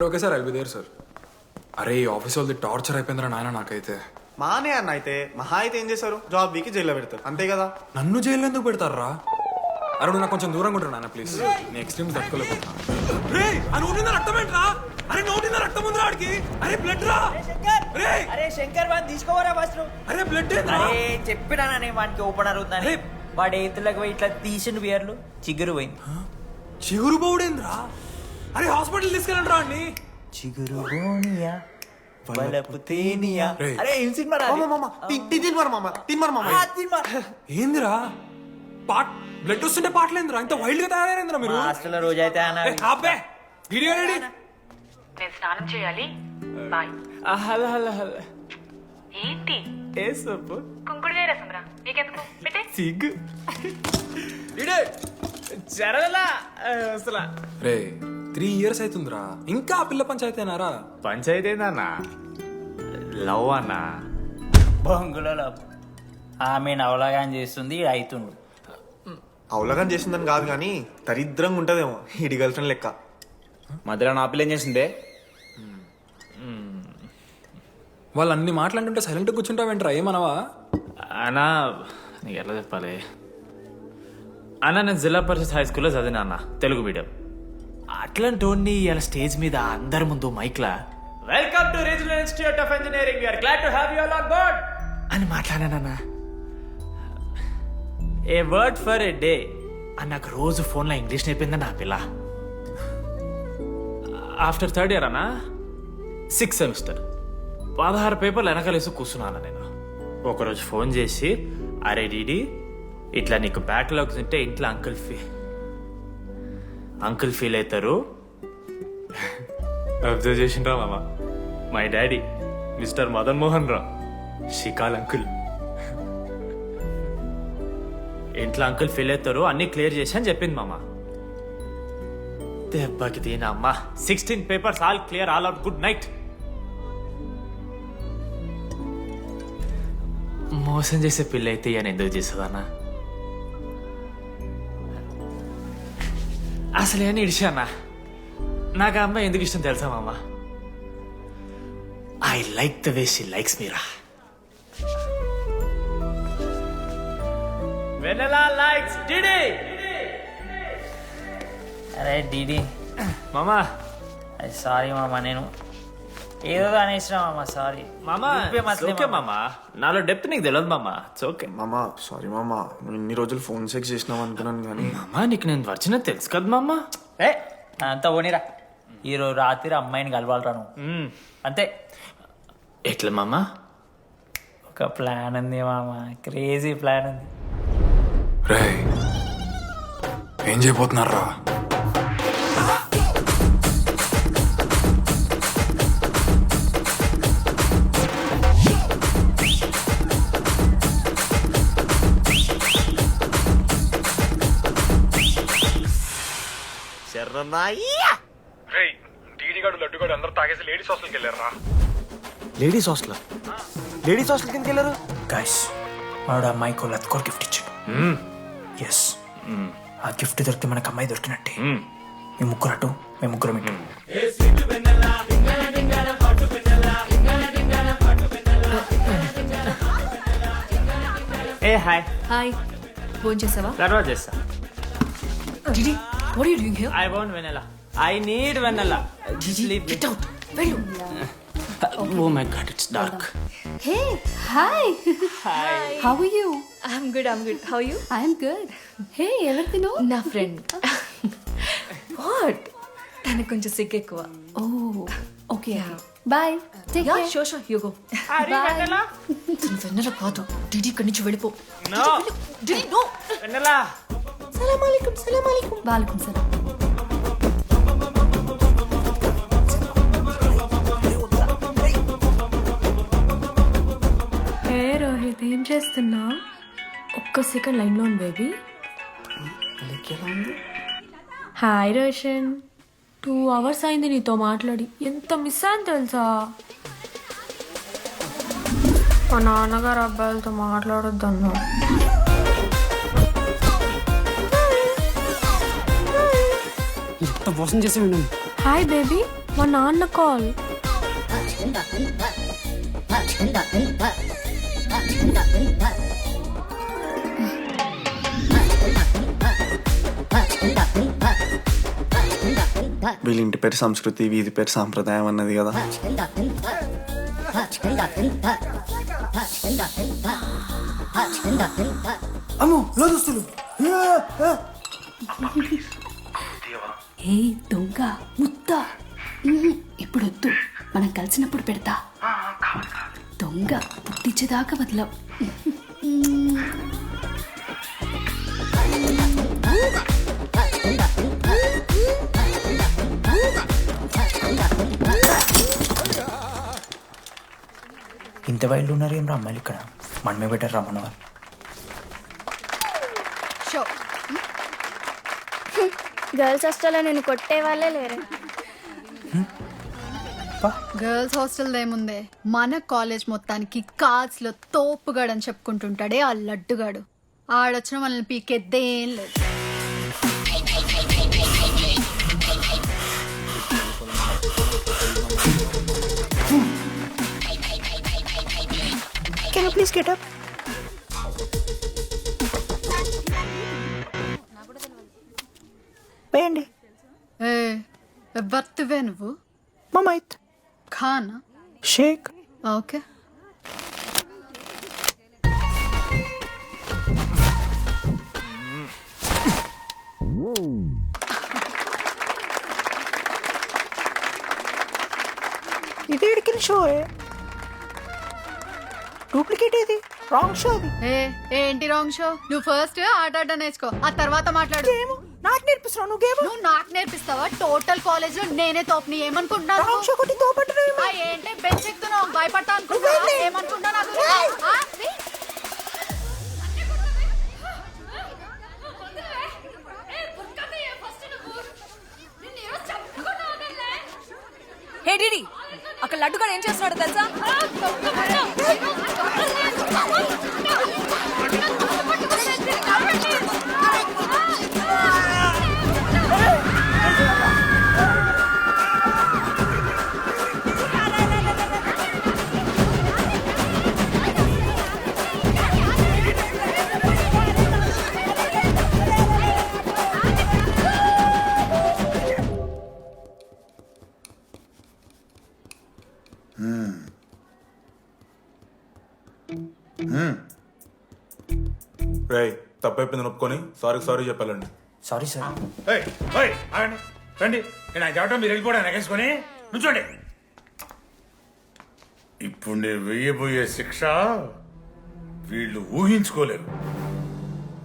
Okay sir I'll there sir అరే ఈ office వాళ్ళది టార్చర్ అయిపోయిందిరా నాయన నాకైతే. మానే అన్న అయితే మహా అయితే ఏం చేస్తారు జాబ్ వీకి జైల్లో పెడతారు. అంతే కదా? నన్ను జైలు ఎందుకు పెడతారా అరే నువ్వు నాకు కొంచెం దూరంగా ఉంటాడు నాన్న ప్లీజ్ నేను ఎక్స్ట్రీమ్స్ తట్టుకోలేకపోతున్నా. రే ఆ నోటిందా రక్తం ఏంట్రా? అరే నోటిందా రక్తం ఉందిరా ఆడికి. అరే బ్లడ్ రా. రే. అరే శంకర్ వాడిని తీసుకోవరా ఫస్ట్ అరే బ్లడ్ అరే చెప్పినాననే వానికి ఓపెనర్ ఉందని. వాడు ఎత్తులకు పోయి ఇట్లా తీసిన బియర్లు చిగురు పోయింది. చిగురు బౌడేంద్రా అరే హాస్పిటల్ తీసుకెళ్ళండి రా అండి చిగురు బోనియా బలపు తేనియా రేయ్. అరే ఏం సినిమా రా మామ మామ తిన్మరు మామ తిన్మరు మామ. ఆ, సినిమా. ఏందిరా? పాట్ బ్లడ్ వస్తుంటే పాటలేందిరా? ఇంత వైల్డ్గా తయారైందిరా మీరు? మా హాస్టల్లో రోజైతే అన్న. ఏ, ఆపే. వీడియో రెడీ నేను స్నానం చేయాలి. బాయ్. Hello hello hello. ఏంటి? ఏ సొప్పు కుంకుడుగాయ రసం రా. నీకెందుకు? పెట్టే. సిగ్గు. జరగలా. అసలు. రే త్రీ ఇయర్స్ అవుతుందిరా ఇంకా ఆ పిల్ల పంచాయతీ అయినారా? పంచాయతీ ఏందన్నా? లవ్ అన్నా? బొంగులలో ఆమె నవలగాని చేస్తుంది ఈడు అవుతుండు అవలగం చేసిందని కాదు కానీ దరిద్రంగా ఉంటదేమో ఇడి గర్ల్ ఫ్రెండ్ లెక్క. మధ్యలో నా పిల్ల ఏం చేసిందే? వాళ్ళు అన్ని మాట్లాడుతుంటే సైలెంట్ కూర్చుంటావేంట్రా? ఏమనవా? అన్నా నీకు ఎట్లా చెప్పాలి? అన్న నేను జిల్లా పరిషత్ హై స్కూల్లో చదివినా అన్న తెలుగు మీడియం అట్లాంటి వాడిని ఇలా స్టేజ్ మీద అందరి ముందు మైక్లా. Welcome to regional institute of engineering we're glad to have you all on board అని మాట్లాడానన్నా a word for a day అని నాకు రోజు ఫోన్లో ఇంగ్లీష్ నేర్పింది నా పిల్ల. ఆఫ్టర్ థర్డ్ ఇయర్ అన్నా? సిక్స్ సెమిస్టర్ పదహారు పేపర్లు వెనకాలేసి కూర్చున్నాను నేను. ఒకరోజు ఫోన్ చేసి అరే డీడీ ఇట్లా నీకు బ్యాక్లాగ్స్ ఉంటే ఇంట్లో అంకుల్ ఫీ అంకుల్ ఫీల్ అవుతారు? అబ్జర్వ్ చేసిండ్రా మామ. My daddy mister Madan Mohan రా. షికాల్ అంకుల్. ఇంట్లో అంకుల్ ఫీల్ అవుతారు అన్ని క్లియర్ చేసి అని చెప్పింది మామ. దెబ్బకి దీనమ్మా sixteen papers all clear all out good night. మోసం చేసే పిల్ల అయితే అని ఎందుకు చేస్తుందన్నా? అసలు అని ఇడిచానా నాకు ఆ అమ్మాయి ఎందుకు ఇష్టం తెలుసా మామ? I like the way she likes Meera వెనలా likes DD అరే డీడీ మామా. అది సారీ మామ నేను ఏదో అనేసిన మామ సారీ మామా ఓకే మామా. నాలో డెప్త్ నీకు తెలియదు మామా. ఇట్స్ ఓకే మామ సారీ మామ. ఇన్ని రోజులు ఫోన్ సెక్స్ చేసినావు అనుకున్నాను కానీ. మామా నీకు నేను వచ్చిన తెలుసు కదా మామా. ఏ అంతా పోనీరా. ఈరోజు రాత్రి అమ్మాయిని కలవాలరా నువ్వు. అంతే. ఎట్లా మామా? ఒక ప్లాన్ ఉంది మామ. క్రేజీ ప్లాన్ ఉంది. రే ఏం చేయబోతున్నారా లేడీస్ హాస్టల్? లేడీస్ హాస్టల్ కిందకి వెళ్ళారు? గైస్ వాడు అమ్మాయికి లత్కోర్ గిఫ్ట్ ఇచ్చాడు. ఎస్ ఆ గిఫ్ట్ దొరికితే మనకు అమ్మాయి దొరికినట్టే. మీ ముగ్గురు అటు మేము ముగ్గురు ఇటు. ఏ హాయ్. హాయ్. ఫోన్ చేసావా తర్వాత చేస్తా. DD what are doing here I want Vennela I need Vennela get out వెళ్ళు oh my God it's dark Hey, hi. How are you? I'm good I'm good how you I'm good. Hey, ఎవరిది నువ్వు నా friend what తనకు కొంచెం సిగ్గు ఎక్కువ Oh, okay. Bye. Take yeah care. Sure sure you go Bye. తను వెన్నెల కాదు DD ఇక్కడి నుంచి వెళ్ళిపో నో డిడి నో వెనెలా Salam alaikum. Walaikum salam. ఏ రోహిత్ ఏం చేస్తున్నా ఒక్క సెకండ్ లైన్లో ఉంది baby. Hi Roshan. Two hours అయింది నీతో మాట్లాడి. ఎంత మిస్ అని తెలుసా? మా నాన్నగారు అబ్బాయిలతో మాట్లాడొద్దన్నా ఎంత మోసం చేసి విన్నాను హాయ్ బేబీ మా నాన్న కాల్ వీళ్ళ ఇంటి పేరు సంస్కృతి వీధి పేరు సాంప్రదాయం అన్నది కదా. అమ్మో లోదుస్తులు. ఏ దొంగ ముత్త. ఉహు, ఇప్పుడు వద్దు మనం కలిసినప్పుడు పెడతా. దొంగ పుట్టించేదాకా వదలవు. ఇంత వైల్డ్ ఉన్నారు ఏం రా అమ్మాయిలు ఇక్కడ? మనమే బెటర్ రా మన వాళ్ళు గర్ల్స్ హాస్టల్లో నేను కొట్టే వాళ్ళే లేరు. గర్ల్స్ హాస్టల్ ఏముందే? మన కాలేజ్ మొత్తానికి కార్డ్స్లో తోపుగాడని చెప్పుకుంటుంటాడే ఆ లడ్డుగాడు. ఆడొచ్చిన మనల్ని పీకెద్దేం లేదు. ప్లీజ్ గెట్ అప్ వేయండి ఏ ఎవరివే నువ్వు? మమైత్. ఖానా? షేక్. ఓకే. ఇది ఎడికిన షో డూప్లికేట్ ఇది రాంగ్ షో అది. ఏ ఏంటి రాంగ్ షో నువ్వు ఫస్ట్ ఆట ఆట నేర్చుకో. ఆ తర్వాత మాట్లాడు. నాకు నేర్పిస్తున్నావు నువ్వు గేమ్? నువ్వు నాకు నేర్పిస్తావా? టోటల్ కాలేజ్లో నేనే తోపుని ఏమనుకుంటున్నావు? రాంగ్ షో కొట్టి తోపట్టు ఆ, ఏంటి? బెంచ్ ఎక్కుతున్నావు భయపడతా అనుకుంటున్నావా? ఏమనుకుంటా నాకు. హే డిడి అక్కడ లడ్డుగా ఏం చేస్తున్నాడు తెలుసా? తప్పైపోయింది ఒప్పుకొని సారీ సారీ చెప్పాలండి. Sorry sir. ఏయ్, ఆగండి. రండి. నేను ఆ చెప్పడం మీరు వెళ్ళిపోవడం ఎగేసుకొని నుంచోండి. ఇప్పుడు నేను వెయ్యబోయే శిక్ష వీళ్ళు ఊహించుకోలేరు.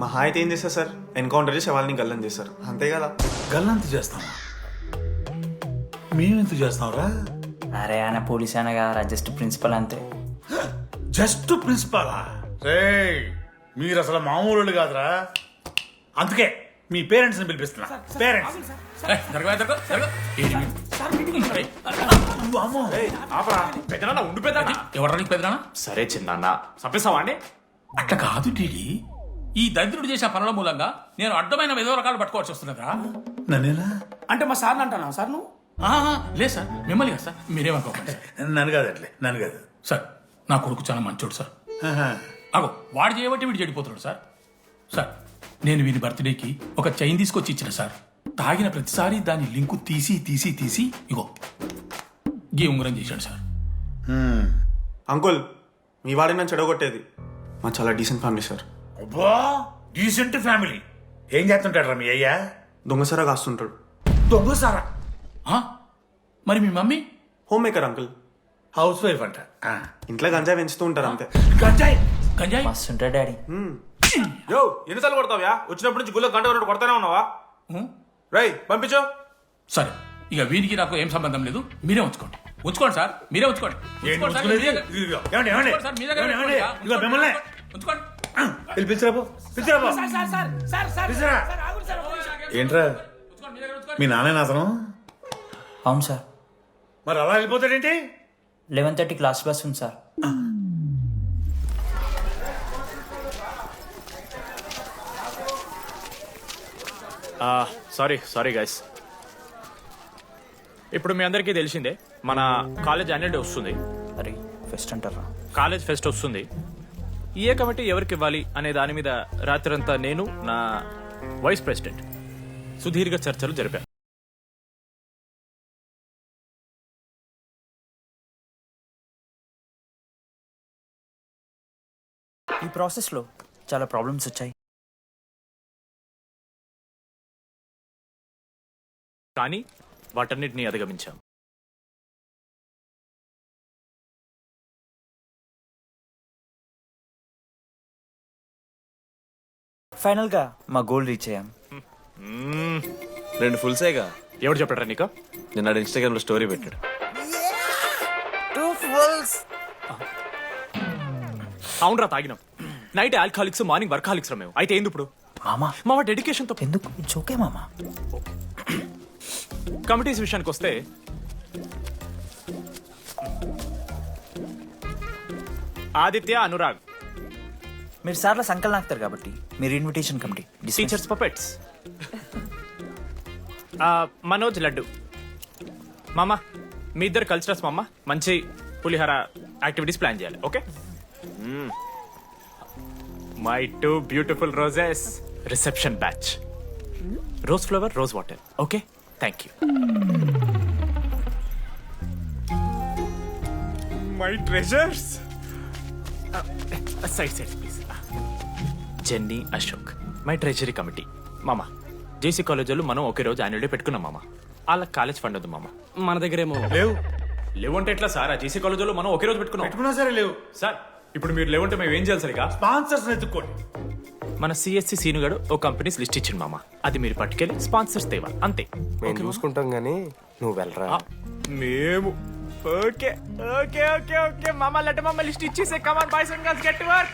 మహా అయితే ఏం చేస్తారు సార్? ఎన్కౌంటర్ చేసి వాళ్ళని గల్లం చేస్తారు అంతే కదా? గల్లంత చేస్తామా మేమెంత చేస్తాంరా? అరే ఆయన పోలీస్ అయినా కదా జస్ట్ ప్రిన్సిపల్ అంతే. జస్ట్ ప్రిన్సిపాలా? రేయ్ మీరు అసలు మామూలు కాదురా. అందుకే మీ పేరెంట్స్ని పిలిపిస్తున్నా. పేరెంట్స్. పెద్దనా సరే చిన్న చంపేస్తావా అండి? అట్లా కాదు టీడీ. ఈ దరిద్రుడు చేసిన పనుల మూలంగా నేను అడ్డమైన విధవ రకాలు పట్టుకోవాల్సి వస్తున్నదా నన్నేనా అంటే మా సార్ అంటానా సార్ నువ్వు? లేదు సార్. మిమ్మల్ని కదా సార్. మీరేమనుకోకండి. సార్ నన్ను కాదు అట్లే నన్ను కాదు. సార్ నా కొడుకు చాలా మంచోడు సార్. అగో వాడు చేయబట్టి వీడు చెడిపోతున్నాడు సార్. సార్ నేను వీని బర్త్డేకి ఒక చైన్ తీసుకొచ్చి ఇచ్చిన సార్. తాగిన ప్రతిసారి దాని లింకు తీసి తీసి తీసి ఇగో గీ ఉంగరం చేశాడు సార్. అంకుల్ మీ వాడిని నన్ను చెడగొట్టేది. మా చాలా డీసెంట్ ఫ్యామిలీ సార్. అబ్బా డీసెంట్ ఫ్యామిలీ. ఏం చేస్తుంటాడు మీ అయ్యా? దొంగసరా కాస్తుంటాడు. దొంగసారా? మరి మీ mummy? Home maker uncle. House wife అంట. ఆ. ఇంట్లో గంజా పెంచుతూ ఉంటారు అంతే. గంజాయి? గంజాయి మస్తు ఉంటాడు డాడీ యో ఎన్నిసార్లు కొడతావ్యా వచ్చినప్పటి నుంచి గుళ్ళో గంట కొట్టు కొడతానే ఉన్నావా రై పంపించు సరే ఇక వీరికి నాకు ఏం సంబంధం లేదు మీరే ఉంచుకోండి ఉంచుకోండి సార్ మీరే ఉంచుకోండి ఏంటి ఉంచుకోండి సార్, ఉంచుకునేది? మీరే- ఇదిగో, ఏమండి, ఏమండి? ఉంచుకోండి సార్, మీ దగ్గర ఏమండి, ఉంచుకోండి. ఏమండి? ఇదిగో మిమ్మల్ని. ఉంచుకోండి వెళ్ళి పిలిచిరా పో. పిలిచిరా పో. పిలిచిరా. ఏంట్రా ఉంచుకోండి, ఉంచుకోండి. మీ నాన్న అతను అవును సార్ మరి అలా వెళ్ళిపోతాడేంటి లెవెన్ థర్టీ క్లాస్ బస్ ఉంది సార్ సారీ సారీ గైస్ ఇప్పుడు మీ అందరికీ తెలిసిందే మన కాలేజ్ యాన్యువల్ డే వస్తుంది. అరే ఫెస్ట్ అంటారా? కాలేజ్ ఫెస్ట్ వస్తుంది. ఏ కమిటీ ఎవరికి ఇవ్వాలి అనే దాని మీద రాత్రంతా నేను నా వైస్ ప్రెసిడెంట్ సుదీర్ఘ చర్చలు జరిపాను. ఈ ప్రాసెస్లో చాలా ప్రాబ్లమ్స్ వచ్చాయి. కానీ వాటన్నిటిని అధిగమించాం. ఫైనల్గా మా గోల్ రీచ్ అయ్యాం. రెండు ఫుల్ సేగా. ఎవరు చెప్పారా నీకు? నిన్న ఇన్స్టాగ్రామ్లో స్టోరీ పెట్టాడు. అవునరా తాగినాం. నైట్ ఆల్కహాలిక్స్ మార్నింగ్ వర్కాలిక్స్ రా మేము. అయితే ఏంది ఇప్పుడు? మామా? మా డెడికేషన్తో ఎందుకు? It's okay. మామా కమిటీస్ విషయానికి వస్తే ఆదిత్య అనురాగ్. మీరు సార్ల సంకల్ నాకుతారు కాబట్టి మీరు invitation committee teachers puppets Manoj laddu. మామ మీ ఇద్దరు కల్చరల్స్ మామ. మంచి పులిహార యాక్టివిటీస్ ప్లాన్ చేయాలి okay? My two beautiful roses reception batch rose flower rose water okay? Thank you my treasures side side please Jenny Ashok my treasury committee మామ JC కాలేజీలో మనం ఒకే రోజు యాన్యువల్ డే పెట్టుకున్నాం మామ. వాళ్ళకి కాలేజ్ ఫండ్ ఉంది మామ. మన దగ్గర ఏమో లేవు. లేవంటే ఎట్లా సార్? ఆ జేసీ కాలేజీలో మనం ఒకే రోజు పెట్టుకున్నాం. పెట్టుకున్నా సరే లేవు. సార్ ఇప్పుడు మీరు లేవంటే మేము ఏం చేయాలి సరిగా? స్పాన్సర్స్ ఎత్తుక్కోండి. మన సిఎస్సి సీనుగాడు ఓ కంపెనీస్ లిస్ట్ ఇచ్చింది మామ. అది మీరు పట్టుకెళ్ళి స్పాన్సర్స్ తేవాలి. అంతే. మేము చూసుకుంటాం గానీ నువ్వు వెళ్ళరా? మేము. Okay okay okay okay. మామ లెట్ మామ లిస్ట్ ఇచ్చేసే. Come on boys and girls get work